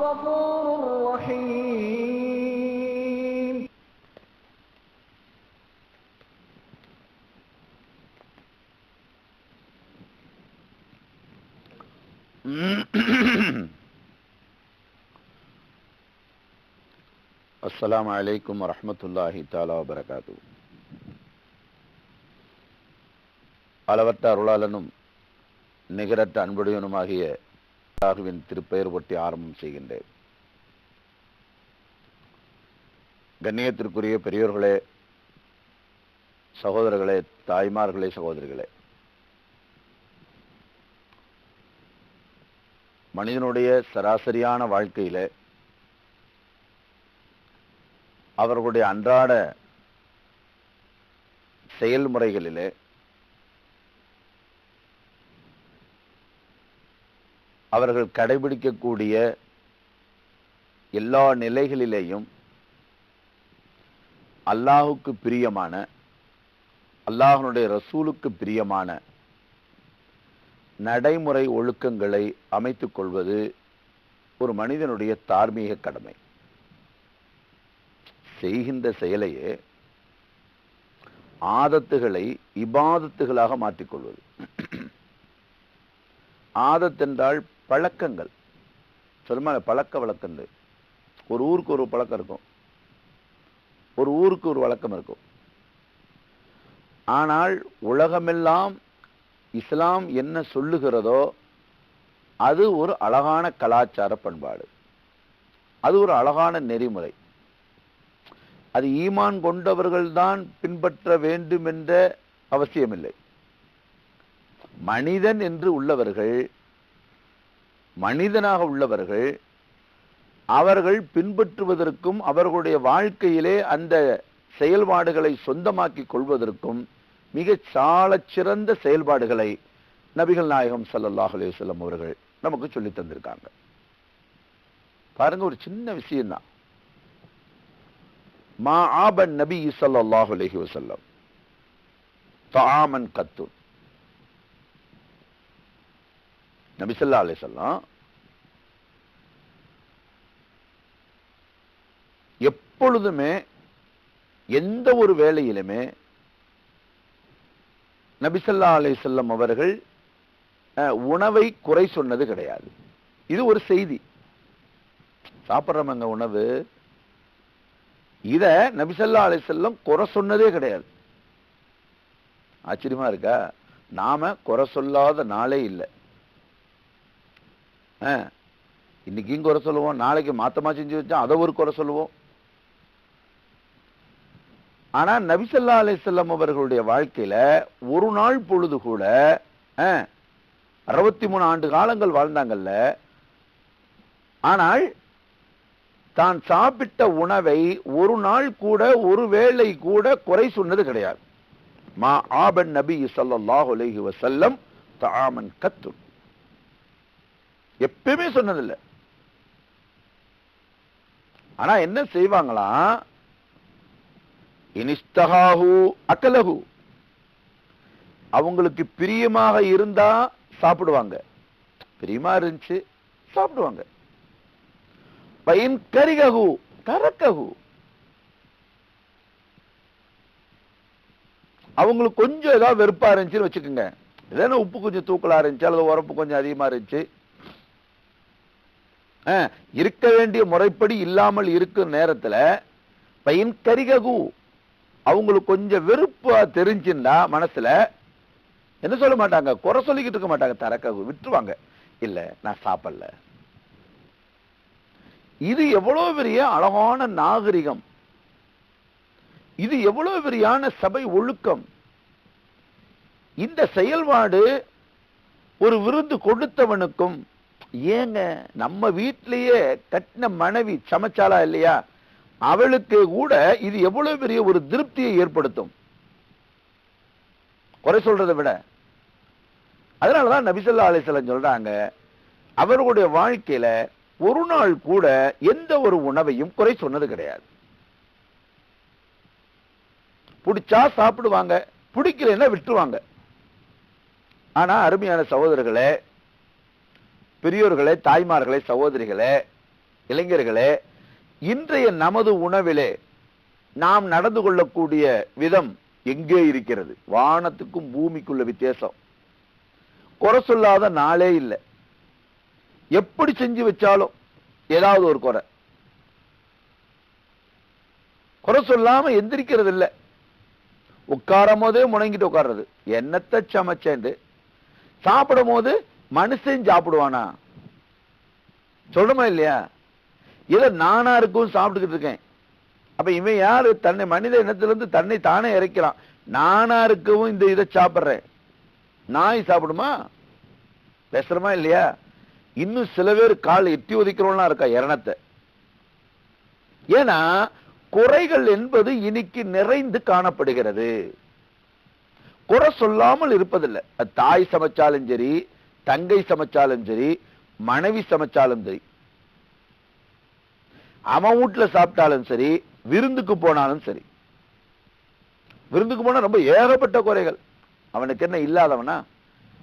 غفور رحيم அஸ்ஸலாமு அலைக்கும் வரஹ்மத்துல்லாஹி தஆலா வபரகாத்து அளவற்ற அருளாளனும் நிகரற்ற அன்புடையனுமாகிய ராகுவின் திருப்பெயர் ஒட்டி ஆரம்பம் செய்கின்றேன். கண்ணியத்திற்குரிய பெரியோர்களே சகோதரர்களே தாய்மார்களே சகோதரிகளே. மனிதனுடைய சராசரியான வாழ்க்கையில அவர்களுடைய அன்றாட செயல்முறைகளிலே அவர்கள் கடைபிடிக்கக்கூடிய எல்லா நிலைகளிலேயும் அல்லாஹுக்கு பிரியமான அல்லாஹனுடைய ரசூலுக்கு பிரியமான நடைமுறை ஒழுக்கங்களை அமைத்து கொள்வது ஒரு மனிதனுடைய தார்மீக கடமை. செய்கின்ற செயலையே ஆதத்துகளை இபாதத்துகளாக மாற்றிக்கொள்வது ஆதத்தென்றால் பழக்கங்கள். சொல்லுமா பழக்க வழக்கங்கள். ஒரு ஊருக்கு ஒரு பழக்கம் இருக்கும். ஒரு ஊருக்கு ஒரு வழக்கம் இருக்கும். ஆனால் உலகமெல்லாம் இஸ்லாம் என்ன சொல்லுகிறதோ அது ஒரு அழகான கலாச்சார பண்பாடு. அது ஒரு அழகான நெறிமுறை. அது ஈமான் கொண்டவர்கள்தான் பின்பற்ற வேண்டும் என்ற அவசியமில்லை. மனிதன் என்று உள்ளவர்கள் மனிதனாக உள்ளவர்கள் அவர்கள் பின்பற்றுவதற்கும் அவர்களுடைய வாழ்க்கையிலே அந்த செயல்பாடுகளை சொந்தமாக்கிக் கொள்வதற்கும் மிக சால சிறந்த செயல்பாடுகளை நபிகள் நாயகம் சல்லாஹ் அலையுசல்லம் அவர்கள் நமக்கு சொல்லி தந்திருக்காங்க. பாருங்க ஒரு சின்ன விஷயம்தான். மா ஆபன் நபி ஸல்லல்லாஹு அலஹி வசல்லம் தாமன் கத்துன். நபிசல்லா ஸல்லல்லாஹு அலைஹி எப்பொழுதுமே எந்த ஒரு வேலையிலுமே நபிசல்லா அலைஹிஸ்ஸல்லம் அவர்கள் அஹ், உணவை குறை சொன்னது கிடையாது. இது ஒரு செய்தி. சாப்பிட்றவங்க உணவு இத நபிசல்லா அலைஹிஸ்ஸல்லம் குறை சொன்னதே கிடையாது. ஆச்சரியமா இருக்கா? நாம குறை சொல்லாத நாளே இல்லை. அஹ், இன்னைக்கும் குறை சொல்லுவோம் நாளைக்கு மாத்தமா செஞ்சு வச்சா அதை ஒரு குறை சொல்லுவோம். ஆனா நபிசல்லா அலிசல்லம் அவர்களுடைய வாழ்க்கையில ஒரு நாள் பொழுது கூட அறுபத்தி மூணு ஆண்டு காலங்கள் வாழ்ந்தாங்கல்ல. ஆனால் தான் சாப்பிட்ட உணவை ஒரு நாள் கூட ஒரு வேளை கூட குறை சொன்னது கிடையாது. மா ஆபன் நபி ஸல்லல்லாஹு அலஹி வசல்லம் தாமன் கத்து எப்பயுமே சொன்னதில்லை. ஆனா என்ன செய்வாங்களாம் இனிஸ்தகாஹு அக்கலகு அவங்களுக்கு பிரியமாக இருந்தா சாப்பிடுவாங்க. பிரியமா இருந்துச்சு சாப்பிடுவாங்க. பயன் கரிககு கரக்ககு அவங்களுக்கு கொஞ்சம் ஏதாவது வெறுப்பா இருந்துச்சுன்னு வச்சுக்கோங்க. ஏதாவது உப்பு கொஞ்சம் தூக்கலா இருந்துச்சு அல்லது உரப்பு கொஞ்சம் அதிகமா இருந்துச்சு. இருக்க வேண்டிய முறைப்படி இல்லாமல் இருக்கும் நேரத்துல பையன் கரிககு. அவங்களுக்கு கொஞ்சம் வெறுப்பா தெரிஞ்சுன்னா மனசுல என்ன சொல்ல மாட்டாங்க? குறை சொல்லிக்கிட்டு இருக்க மாட்டாங்க. தரக்ககு விட்டுருவாங்க. இல்ல நான் சாப்பிடல. இது எவ்வளவு பெரிய அழகான நாகரிகம். இது எவ்வளவு பெரியான சபை ஒழுக்கம். இந்த செயல்பாடு ஒரு விருந்து கொடுத்தவனுக்கும் ஏங்க நம்ம வீட்டிலேயே கட்டின மனைவி சமைச்சாலா இல்லையா? அவளுக்கு கூட இது எவ்வளவு பெரிய ஒரு திருப்தியை ஏற்படுத்தும்? குறை சொல்றதை விட. அதனாலதான் நபிசல்லா அலிஸ்லாம் சொல்றாங்க அவர்களுடைய வாழ்க்கையில ஒரு நாள் கூட எந்த ஒரு உணவையும் குறை சொன்னது கிடையாது. பிடிச்சா சாப்பிடுவாங்க பிடிக்கலன்னா விட்டுருவாங்க. ஆனா அருமையான சகோதரர்களை பெரியோர்களே தாய்மார்களே சகோதரிகளே இளைஞர்களே இன்றைய நமது உணவிலே நாம் நடந்து கொள்ளக்கூடிய விதம் எங்கே இருக்கிறது? வானத்துக்கும் பூமிக்குள்ள வித்தியாசம். குறை சொல்லாத நாளே இல்லை. எப்படி செஞ்சு வச்சாலும் ஏதாவது ஒரு குறை. குறை சொல்லாம எந்திரிக்கிறது இல்ல. உட்காரும் போதே முணங்கிட்டு உட்கார்றது. என்னத்தை சமைச்சேன் சாப்பிடும் போது மனுஷன் சாப்பிடுவானா? சொல்றமா இல்லையா? இதை நானா இருக்கும் சாப்பிட்டுக்கிட்டு இருக்கேன். அப்ப இவன் யாரு? தன்னை மனித இனத்திலிருந்து தன்னை தானே இறைக்கிறான். நானா இருக்கவும் இந்த இதை சாப்பிட்றேன். நாய் சாப்பிடுமா? பேசுறமா இல்லையா? இன்னும் சில பேர் கால் எட்டி ஒதிக்கிறவங்களாம் இருக்கா இரணத்தை ஏன்னா குறைகள் என்பது இன்னைக்கு நிறைந்து காணப்படுகிறது. குறை சொல்லாமல் இருப்பதில்லை. தாய் சமைச்சாலும் சரி தங்கை சமைச்சாலும் சரி மனைவி சமைச்சாலும் சரி அவன் வீட்டில் சாப்பிட்டாலும் சரி விருந்துக்கு போனாலும் சரி. விருந்துக்கு போனால் ரொம்ப ஏகப்பட்ட குறைகள். அவனுக்கு என்ன இல்லாதவனா?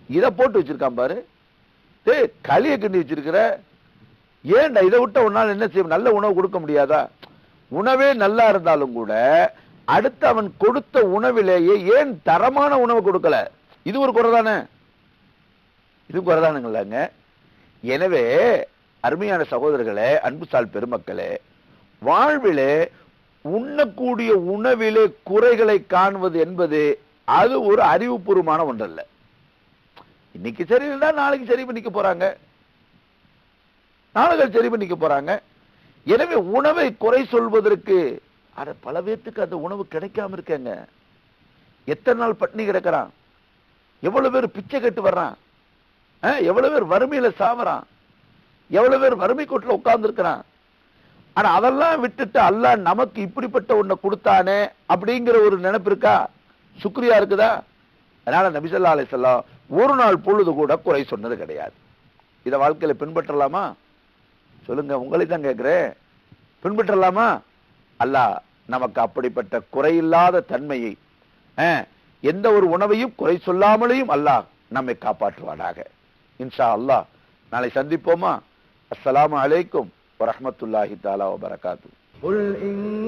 இதை போட்டு வச்சிருக்கான் பாரு. தே களியை கிண்டி வச்சிருக்கிற. ஏன்டா இதை விட்ட உன்னால என்ன செய்யும் நல்ல உணவு கொடுக்க முடியாதா? உணவே நல்லா இருந்தாலும் கூட அடுத்து அவன் கொடுத்த உணவிலேயே ஏன் தரமான உணவு கொடுக்கல? இது ஒரு குறை தானே? இது குறைதானுங்களாங்க எனவே அருமையான சகோதரர்களே அன்புசால் பெருமக்களே வாழ்விலே உண்ணக்கூடிய உணவிலே குறைகளை காண்பது என்பது அது ஒரு அறிவுபூர்வமான ஒன்றல்ல. இன்னைக்கு சரியில்லைன்னா நாளைக்கு சரி பண்ணிக்க போறாங்க. நாளைக்கு சரி பண்ணிக்க போறாங்க. எனவே உணவை குறை சொல்வதற்கு அட பல பேர்த்துக்கு அந்த உணவு கிடைக்காம இருக்கேங்க. எத்தனை நாள் பட்டினி கிடக்கிறான். எவ்வளவு பேர் பிச்சை கட்டு வர்றான். எவ்வளவு பேர் வறுமையில சாவறான். எவ்வளவு பேர் வறுமை கோட்டில் உட்கார்ந்து இருக்கிறான் ஆனா அதெல்லாம் விட்டுட்டு அல்லாஹ் நமக்கு இப்படிப்பட்ட ஒன்றை கொடுத்தானே அப்படிங்கிற ஒரு நினைப்பு இருக்கா? சுக்ரியா இருக்குதா? அதனால நபிசல்லா அலிசல்லாம் ஒரு நாள் பொழுது கூட குறை சொன்னது கிடையாது. இதை வாழ்க்கையில பின்பற்றலாமா? சொல்லுங்க உங்களை தான் கேட்கிறேன். பின்பற்றலாமா? அல்லாஹ் நமக்கு அப்படிப்பட்ட குறையில்லாத தன்மையை எந்த ஒரு உணவையும் குறை சொல்லாமலேயும் அல்லாஹ் நம்மை காப்பாற்றுவானாக. இன்ஷா அல்லா நாளை சந்திப்போமா? அஸ்லாம் அலைக்கும் வரமத்துல்லாஹி தாலா வபரகாத்து